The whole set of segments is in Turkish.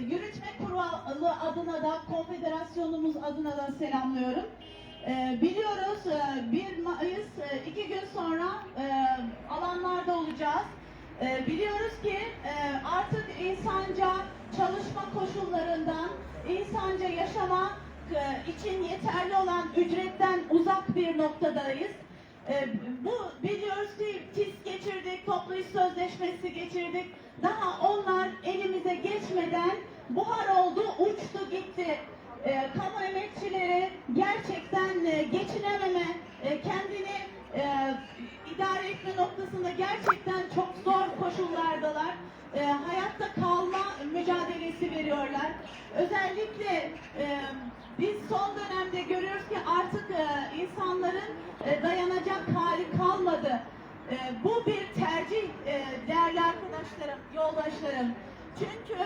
yürütme kurulu adına da konfederasyonumuz adına da selamlıyorum. E, biliyoruz e, 1 Mayıs e, iki gün sonra e, alanlarda olacağız. E, biliyoruz ki e, artık insanca çalışma koşullarından, insanca yaşama e, için yeterli olan ücretten uzak bir noktadayız. E, bu biliyoruz ki TİS geçirdik, toplu iş sözleşmesi geçirdik. Daha onlar elimize geçmeden buhar oldu, uçtu gitti. E, kamu emekçileri gerçekten e, geçinememe, e, kendini e, idare etme noktasında gerçekten çok zor koşullardalar. E, hayatta kalma mücadelesi veriyorlar. Özellikle e, biz son dönemde görüyoruz ki artık e, insanların e, dayanacak hali kalmadı. E, bu bir tercih e, arkadaşlarım, yoldaşlarım. Çünkü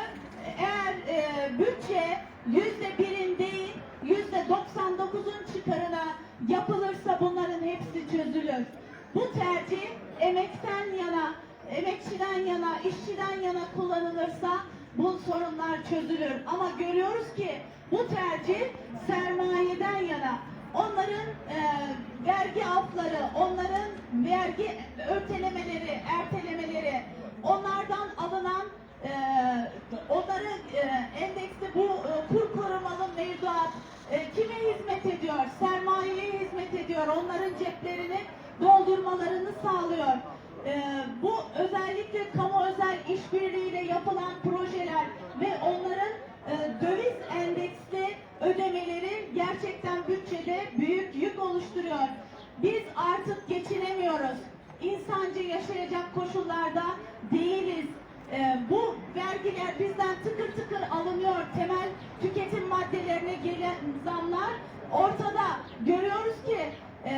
eğer e, bütçe yüzde birin değil, yüzde 99'un çıkarına yapılırsa bunların hepsi çözülür. Bu tercih emekten yana, emekçiden yana, işçiden yana kullanılırsa bu sorunlar çözülür. Ama görüyoruz ki bu tercih sermayeden yana. Onların e, vergi afları, onların vergi örtelemeleri, ertelemeleri, onlardan alınan e, onların e, endekste bu e, kur korumalı mevduat e, kime hizmet ediyor? Sermayeye hizmet ediyor. Onların ceplerini doldurmalarını sağlıyor. E, bu özellikle kamu özel işbirliğiyle yapılan projeler ve onların e, döviz endeksli ödemeleri gerçekten bütçede büyük yük oluşturuyor. Biz. İnsanca yaşayacak koşullarda değiliz. Ee, bu vergiler bizden tıkır tıkır alınıyor. Temel tüketim maddelerine gelen zamlar ortada. Görüyoruz ki e,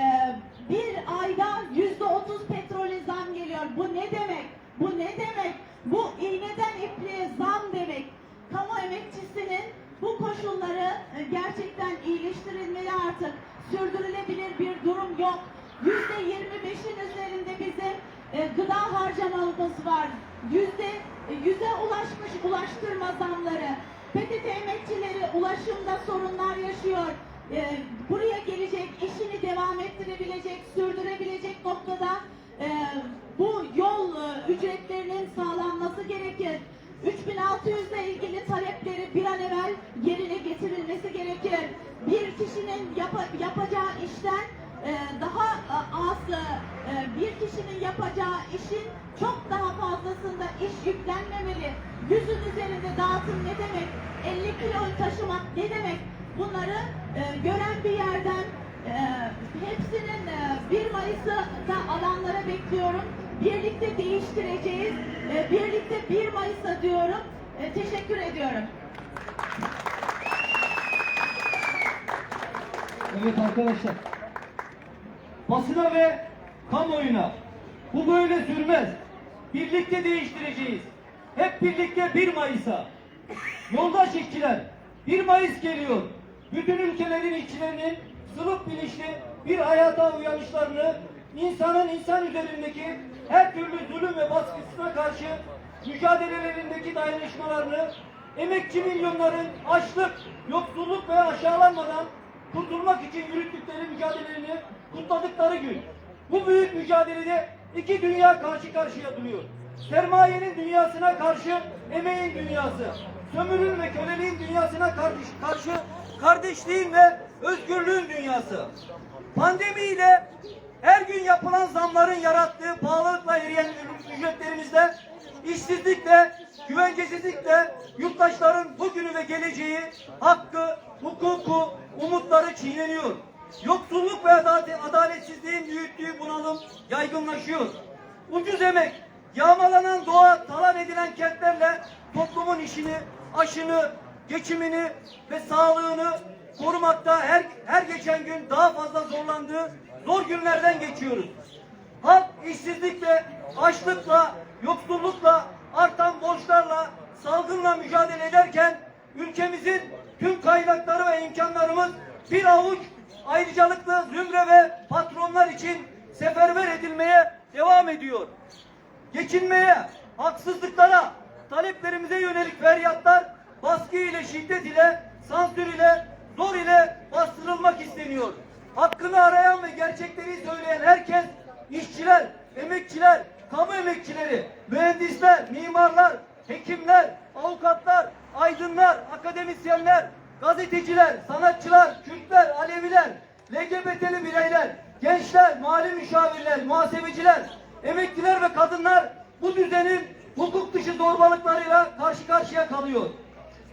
bir ayda yüzde otuz petrole zam geliyor. Bu ne demek? Bu ne demek? Bu iğneden ipliğe zam demek. Kamu emekçisinin bu koşulları e, gerçekten iyileştirilmeli artık. Sürdürülebilir bir durum yok. Yüzde yirmi beşin üzerinde bizim e, gıda harcamamız var. Yüzde yüze ulaşmış ulaştırma zamları. PTT emekçileri ulaşımda sorunlar yaşıyor. E, buraya gelecek, işini devam ettirebilecek, sürdürebilecek noktada e, bu yol e, ücretlerinin sağlanması gerekir. 3600 ile ilgili talepleri bir an evvel yerine getirilmesi gerekir. Bir kişinin yapa- yapacağı işten e, daha e, az e, bir kişinin yapacağı işin çok daha fazlasında iş yüklenmemeli. Yüzün üzerinde dağıtım ne demek? 50 kilo taşımak ne demek? Bunları e, gören bir yerden e, hepsinin e, 1 Mayıs'ta alanlara bekliyorum. Birlikte değiştireceğiz. E, birlikte 1 Mayıs'ta diyorum. E, teşekkür ediyorum. Evet arkadaşlar. Basına ve kamuoyuna bu böyle sürmez. Birlikte değiştireceğiz. Hep birlikte 1 Mayıs'a. Yoldaş işçiler 1 Mayıs geliyor. Bütün ülkelerin işçilerinin sınıf bilinçli bir hayata uyanışlarını insanın insan üzerindeki her türlü zulüm ve baskısına karşı mücadelelerindeki dayanışmalarını emekçi milyonların açlık, yoksulluk ve aşağılanmadan kurtulmak için yürüttükleri mücadelelerini kutladıkları gün. Bu büyük mücadelede iki dünya karşı karşıya duruyor. Sermayenin dünyasına karşı emeğin dünyası. Sömürün ve köleliğin dünyasına karşı, karşı kardeşliğin ve özgürlüğün dünyası. Pandemiyle her gün yapılan zamların yarattığı pahalılıkla eriyen ücretlerimizde işsizlikle, güvencesizlikle yurttaşların bugünü ve geleceği, hakkı, hukuku, umutları çiğneniyor. Yoksulluk ve adalet- adaletsizliğin büyüttüğü bunalım yaygınlaşıyor. Ucuz emek, yağmalanan doğa, talan edilen kentlerle toplumun işini, aşını, geçimini ve sağlığını korumakta her, her geçen gün daha fazla zorlandığı zor günlerden geçiyoruz. Halk işsizlikle, açlıkla, yoksullukla, artan borçlarla, salgınla mücadele ederken ülkemizin tüm kaynakları ve imkanlarımız bir avuç ayrıcalıklı zümre ve patronlar için seferber edilmeye devam ediyor. Geçinmeye, haksızlıklara, taleplerimize yönelik feryatlar baskı ile, şiddet ile, sansür ile, zor ile bastırılmak isteniyor. Hakkını arayan ve gerçekleri söyleyen herkes, işçiler, emekçiler, kamu emekçileri, mühendisler, mimarlar, hekimler, avukatlar, aydınlar, akademisyenler, gazeteciler, sanatçılar, Kürtler, Aleviler, LGBT'li bireyler, gençler, mali müşavirler, muhasebeciler, emekliler ve kadınlar bu düzenin hukuk dışı zorbalıklarıyla karşı karşıya kalıyor.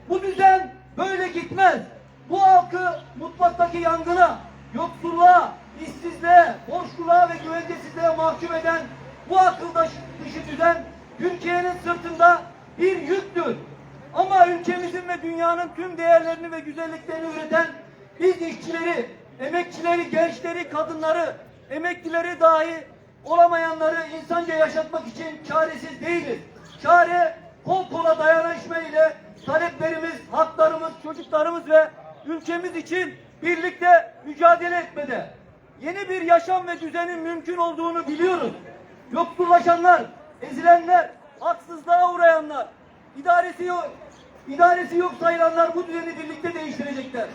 Bu düzen böyle gitmez. Bu halkı mutfaktaki yangına, yoksulluğa, işsizliğe, boşluğa ve güvencesizliğe mahkum eden bu akıl dışı düzen Türkiye'nin sırtında bir yüktür. Ama ülkemizin ve dünyanın tüm değerlerini ve güzelliklerini üreten biz işçileri, emekçileri, gençleri, kadınları, emeklileri dahi olamayanları insanca yaşatmak için çaresiz değiliz. Çare kol kola dayanışma ile taleplerimiz, haklarımız, çocuklarımız ve ülkemiz için birlikte mücadele etmede. Yeni bir yaşam ve düzenin mümkün olduğunu biliyoruz. Yoksullaşanlar, ezilenler, haksızlığa uğrayanlar, idaresi yok, idaresi yok sayılanlar bu düzeni birlikte değiştirecekler.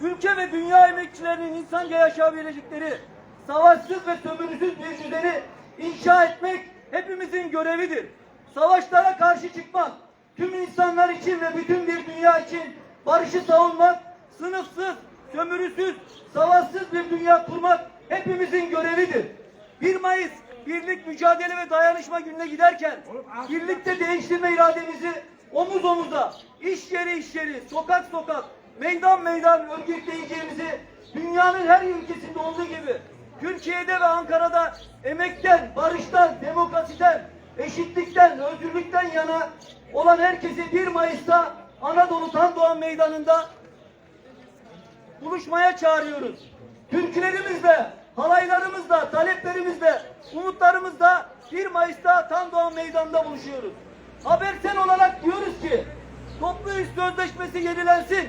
Ülke ve dünya emekçilerinin insanca yaşayabilecekleri savaşsız ve sömürüsüz bir düzeni inşa etmek hepimizin görevidir. Savaşlara karşı çıkmak, tüm insanlar için ve bütün bir dünya için barışı savunmak, sınıfsız, sömürüsüz, savaşsız bir dünya kurmak hepimizin görevidir. 1 Mayıs birlik, mücadele ve dayanışma gününe giderken birlikte değiştirme irademizi omuz omuza, iş yeri iş yeri, sokak sokak, meydan meydan örgütleyeceğimizi dünyanın her ülkesinde olduğu gibi Türkiye'de ve Ankara'da emekten, barıştan, demokrasiden, eşitlikten, özgürlükten yana olan herkesi 1 Mayıs'ta Anadolu Tan Doğan Meydanı'nda buluşmaya çağırıyoruz. Türkülerimizle, halaylarımızla, taleplerimizle, umutlarımızla 1 Mayıs'ta Tan Doğan Meydanı'nda buluşuyoruz. Habersen olarak diyoruz ki toplu iş sözleşmesi yenilensin.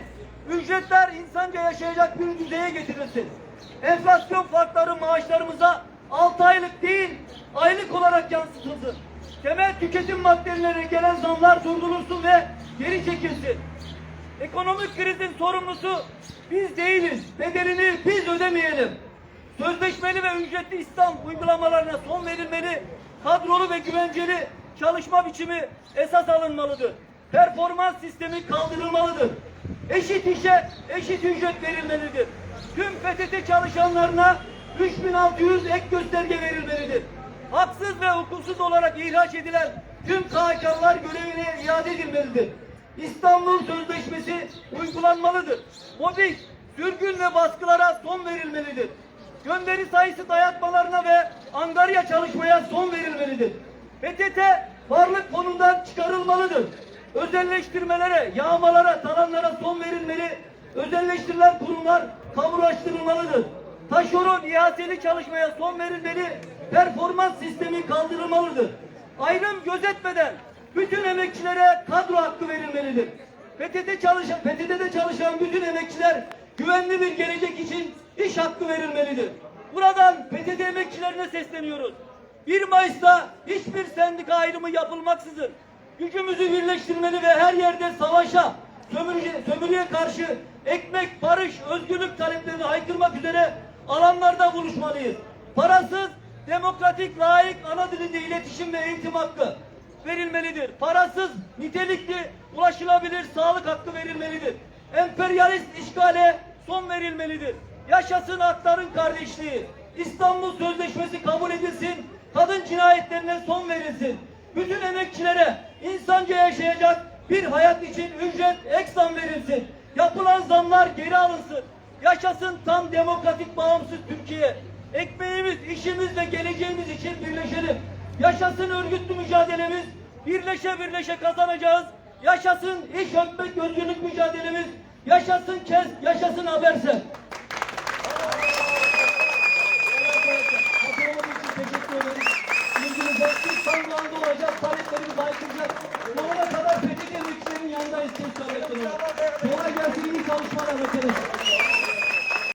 Ücretler insanca yaşayacak bir düzeye getirilsin. Enflasyon farkları maaşlarımıza 6 aylık değil aylık olarak yansıtılsın. Temel tüketim maddelerine gelen zamlar durdurulsun ve geri çekilsin. Ekonomik krizin sorumlusu biz değiliz. Bedelini biz ödemeyelim. Sözleşmeli ve ücretli İslam uygulamalarına son verilmeli. Kadrolu ve güvenceli çalışma biçimi esas alınmalıdır. Performans sistemi kaldırılmalıdır. Eşit işe eşit ücret verilmelidir. Tüm PTT çalışanlarına 3600 ek gösterge verilmelidir. Haksız ve hukuksuz olarak ihraç edilen tüm KHK'lar görevine iade edilmelidir. İstanbul Sözleşmesi uygulanmalıdır. Mobbing, sürgün ve baskılara son verilmelidir. Gönderi sayısı dayatmalarına ve angarya çalışmaya son verilmelidir. PTT varlık fonundan çıkarılmalıdır. Özelleştirmelere, yağmalara, talanlara son verilmeli. Özelleştirilen kurumlar kamulaştırılmalıdır. Taşeron ihaseli çalışmaya son verilmeli. Performans sistemi kaldırılmalıdır. Ayrım gözetmeden bütün emekçilere kadro hakkı verilmelidir. PTT çalışan, PTT'de çalışan bütün emekçiler güvenli bir gelecek için iş hakkı verilmelidir. Buradan PTT emekçilerine sesleniyoruz. 1 Mayıs'ta hiçbir sendika ayrımı yapılmaksızın gücümüzü birleştirmeli ve her yerde savaşa, sömürüye, sömürüye karşı ekmek, barış, özgürlük taleplerini haykırmak üzere alanlarda buluşmalıyız. Parasız, demokratik, layık ana dilinde iletişim ve eğitim hakkı verilmelidir. Parasız, nitelikli, ulaşılabilir sağlık hakkı verilmelidir. Emperyalist işgale son verilmelidir. Yaşasın hakların kardeşliği. İstanbul Sözleşmesi kabul edilsin. Kadın cinayetlerine son verilsin bütün emekçilere insanca yaşayacak bir hayat için ücret ek zam verilsin. Yapılan zamlar geri alınsın. Yaşasın tam demokratik bağımsız Türkiye. Ekmeğimiz, işimiz ve geleceğimiz için birleşelim. Yaşasın örgütlü mücadelemiz. Birleşe birleşe kazanacağız. Yaşasın iş öpmek özgürlük mücadelemiz. Yaşasın kes, yaşasın haberse. Teşekkür ederiz. Destek sandığı olacak, taleplerimiz aykıracak. Sonuna kadar PKK mülkçilerin yanındayız Sayın Sabrettin Buna gelsin iyi çalışmalar arkadaşlar.